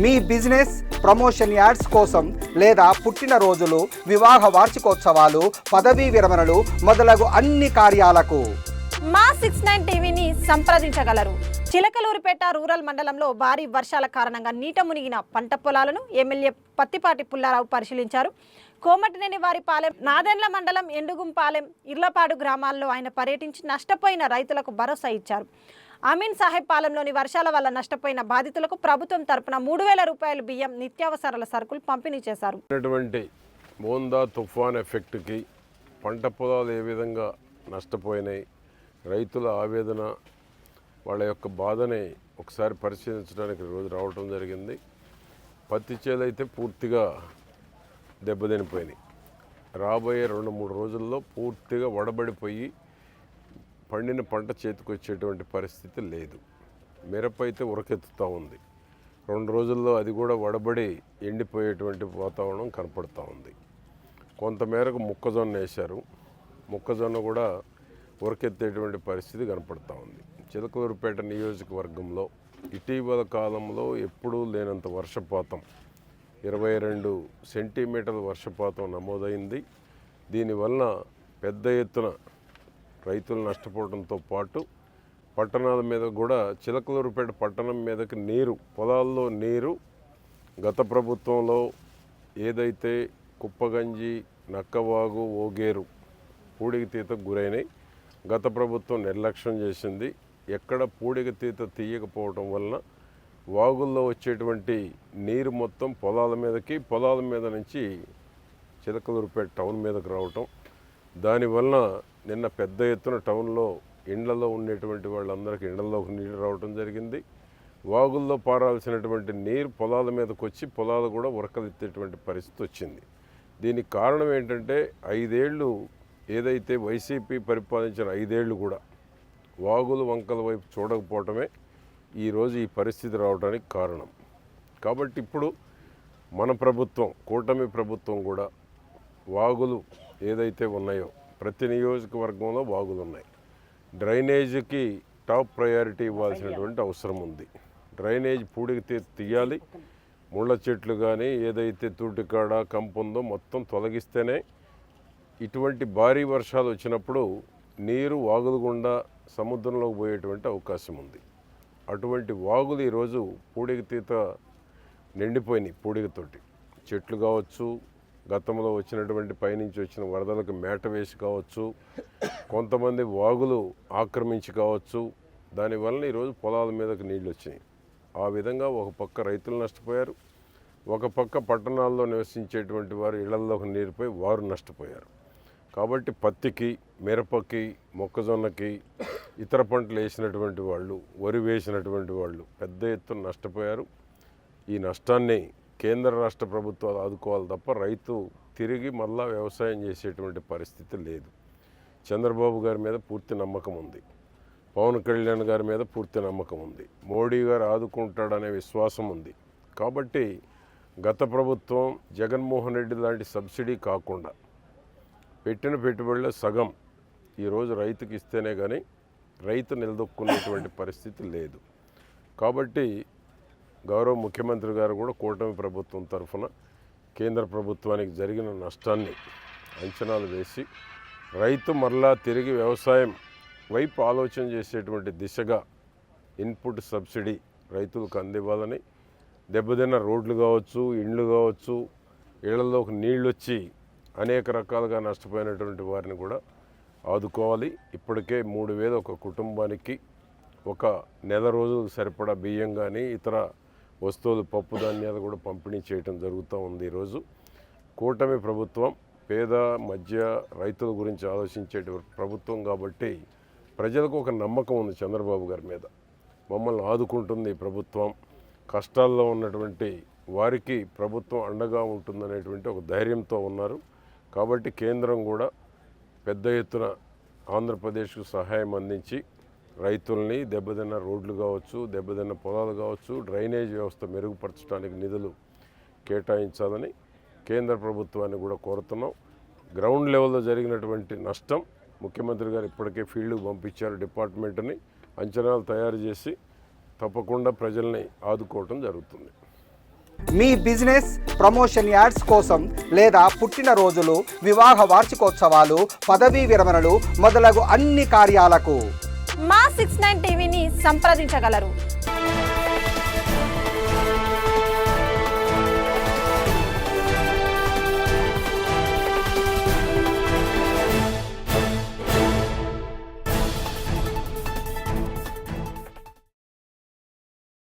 మీ business promotion ads కోసం లేదా పుట్టినరోజులు వివాహ వార్షికోత్సవాలు పదవీ విరమణలు మొదలగు అన్ని కార్యాలకు. మా సిక్స్ నైన్ టీవీని సంప్రదించగలరు. చిలకలూరుపేట రూరల్ మండలంలో భారీ వర్షాల కారణంగా నీట మునిగిన పంట పొలాలను ఎమ్మెల్యే పత్తిపాటి పుల్లారావు పరిశీలించారు. కోమటినేని వారిపాలెం నాదెండ్ల మండలం ఎండుగుంపాలెం ఇర్లపాడు గ్రామాల్లో ఆయన పర్యటించి నష్టపోయిన రైతులకు భరోసా ఇచ్చారు. అమీన్ సాహెబ్ పాలెంలోని వర్షాల వల్ల నష్టపోయిన బాధితులకు ప్రభుత్వం తరపున మూడు వేల రూపాయల బియ్యం నిత్యావసరాల సరుకులు పంపిణీ చేశారు. ఉన్నటువంటి మోందా తుఫాన్ ఎఫెక్ట్కి పంట పొలాలు ఏ విధంగా నష్టపోయినాయి రైతుల ఆవేదన వాళ్ళ యొక్క బాధని ఒకసారి పరిశీలించడానికి రోజు రావటం జరిగింది. పత్తి చేలు అయితే పూర్తిగా దెబ్బతినిపోయినాయి. రాబోయే రెండు మూడు రోజుల్లో పూర్తిగా వడబడిపోయి పండిన పంట చేతికి వచ్చేటువంటి పరిస్థితి లేదు. మిరప అయితే ఉరకెత్తుతూ ఉంది. రెండు రోజుల్లో అది కూడా వడబడి ఎండిపోయేటువంటి వాతావరణం కనపడుతూ ఉంది. కొంతమేరకు మొక్కజొన్న వేశారు. మొక్కజొన్న కూడా ఉరకెత్తేటువంటి పరిస్థితి కనపడుతూ ఉంది. చిలకలూరుపేట నియోజకవర్గంలో ఇటీవల కాలంలో ఎప్పుడూ లేనంత వర్షపాతం. ఇరవై రెండు సెంటీమీటర్ల వర్షపాతం నమోదైంది. దీనివలన పెద్ద ఎత్తున రైతులు నష్టపోవడంతో పాటు పట్టణాల మీద కూడా చిలకలూరుపేట పట్టణం మీదకి నీరు పొలాల్లో నీరు గత ప్రభుత్వంలో ఏదైతే కుప్పగంజి నక్కవాగు ఓగేరు పూడికి తీతకు గురైనాయి గత ప్రభుత్వం నిర్లక్ష్యం చేసింది. ఎక్కడ పూడికి తీత తీయకపోవటం వలన వాగుల్లో వచ్చేటువంటి నీరు మొత్తం పొలాల మీదకి పొలాల మీద నుంచి చిలకలూరుపేట టౌన్ మీదకి రావటం. దానివలన నిన్న పెద్ద ఎత్తున టౌన్లో ఇండ్లలో ఉండేటువంటి వాళ్ళందరికీ ఇండ్లలోకి నీళ్ళు రావటం జరిగింది. వాగుల్లో పారాల్సినటువంటి నీరు పొలాల మీదకి వచ్చి పొలాలు కూడా ఉరకలెత్తేటువంటి పరిస్థితి వచ్చింది. దీనికి కారణం ఏంటంటే ఐదేళ్ళు ఏదైతే వైసీపీ పరిపాలించిన ఐదేళ్ళు కూడా వాగులు వంకల వైపు చూడకపోవటమే ఈరోజు ఈ పరిస్థితి రావడానికి కారణం. కాబట్టి ఇప్పుడు మన ప్రభుత్వం కూటమి ప్రభుత్వం కూడా వాగులు ఏదైతే ఉన్నాయో ప్రతి నియోజకవర్గంలో బాగులున్నాయి. డ్రైనేజీకి టాప్ ప్రయారిటీ ఇవ్వాల్సినటువంటి అవసరం ఉంది. డ్రైనేజ్ పూడికి తీయాలి. ముళ్ళ చెట్లు కానీ ఏదైతే తూటికాడ కంపు ఉందో మొత్తం తొలగిస్తేనే ఇటువంటి భారీ వర్షాలు వచ్చినప్పుడు నీరు వాగులు గుండా సముద్రంలోకి పోయేటువంటి అవకాశం ఉంది. అటువంటి వాగులు ఈరోజు పూడికతీత నిండిపోయినాయి పూడికతోటి చెట్లు కావచ్చు గతంలో వచ్చినటువంటి పైనుంచి వచ్చిన వరదలకు మేట వేసి కావచ్చు కొంతమంది వాగులు ఆక్రమించి కావచ్చు దానివల్ల ఈరోజు పొలాల మీదకి నీళ్ళు వచ్చినాయి. ఆ విధంగా ఒక పక్క రైతులు నష్టపోయారు ఒక పక్క పట్టణాల్లో నివసించేటువంటి వారు ఇళ్ళలోకి నీరుపై వారు నష్టపోయారు. కాబట్టి పత్తికి మిరపకి మొక్కజొన్నకి ఇతర పంటలు వేసినటువంటి వాళ్ళు వరి వేసినటువంటి వాళ్ళు పెద్ద ఎత్తున నష్టపోయారు. ఈ నష్టాన్ని కేంద్ర రాష్ట్ర ప్రభుత్వాలు ఆదుకోవాలి తప్ప రైతు తిరిగి మళ్ళా వ్యవసాయం చేసేటువంటి పరిస్థితి లేదు. చంద్రబాబు గారి మీద పూర్తి నమ్మకం ఉంది. పవన్ కళ్యాణ్ గారి మీద పూర్తి నమ్మకం ఉంది. మోడీ గారు ఆదుకుంటాడనే విశ్వాసం ఉంది. కాబట్టి గత ప్రభుత్వం జగన్మోహన్ రెడ్డి లాంటి సబ్సిడీ కాకుండా పెట్టిన పెట్టుబడిలో సగం ఈరోజు రైతుకి ఇస్తేనే కానీ రైతు నిలదొక్కునేటువంటి పరిస్థితి లేదు. కాబట్టి గౌరవ ముఖ్యమంత్రి గారు కూడా కూటమి ప్రభుత్వం తరఫున కేంద్ర ప్రభుత్వానికి జరిగిన నష్టాన్ని అంచనాలు వేసి రైతు మరలా తిరిగి వ్యవసాయం వైపు ఆలోచన చేసేటువంటి దిశగా ఇన్పుట్ సబ్సిడీ రైతులకు అందివ్వాలని దెబ్బతిన్న రోడ్లు కావచ్చు ఇండ్లు కావచ్చు ఇళ్ళలోకి నీళ్ళు వచ్చి అనేక రకాలుగా నష్టపోయినటువంటి వారిని కూడా ఆదుకోవాలి. ఇప్పటికే మూడు వేలు ఒక కుటుంబానికి ఒక నెల రోజులకు సరిపడా బియ్యం కానీ ఇతర వస్తువులు పప్పు ధాన్యాలు కూడా పంపిణీ చేయటం జరుగుతూ ఉంది ఈరోజు. కూటమి ప్రభుత్వం పేద మధ్య రైతుల గురించి ఆలోచించే ప్రభుత్వం కాబట్టి ప్రజలకు ఒక నమ్మకం ఉంది చంద్రబాబు గారి మీద. మమ్మల్ని ఆదుకుంటుంది ప్రభుత్వం. కష్టాల్లో ఉన్నటువంటి వారికి ప్రభుత్వం అండగా ఉంటుందనేటువంటి ఒక ధైర్యంతో ఉన్నారు. కాబట్టి కేంద్రం కూడా పెద్ద ఎత్తున ఆంధ్రప్రదేశ్కు సహాయం అందించి రైతుల్ని దెబ్బతిన్న రోడ్లు కావచ్చు దెబ్బతిన్న పొలాలు కావచ్చు డ్రైనేజ్ వ్యవస్థ మెరుగుపరచడానికి నిధులు కేటాయించాలని కేంద్ర ప్రభుత్వాన్ని కూడా కోరుతున్నాం. గ్రౌండ్ లెవెల్లో జరిగినటువంటి నష్టం ముఖ్యమంత్రి గారు ఇప్పటికే ఫీల్డ్కి పంపించారు డిపార్ట్మెంట్ని. అంచనాలు తయారు చేసి తప్పకుండా ప్రజల్ని ఆదుకోవటం జరుగుతుంది. మీ బిజినెస్ ప్రమోషన్ యాడ్స్ కోసం లేదా పుట్టినరోజులు వివాహ వార్షికోత్సవాలు పదవీ విరమణలు మొదలగు అన్ని కార్యాలకు మా సిక్స్ నైన్ టీవీని సంప్రదించగలరు.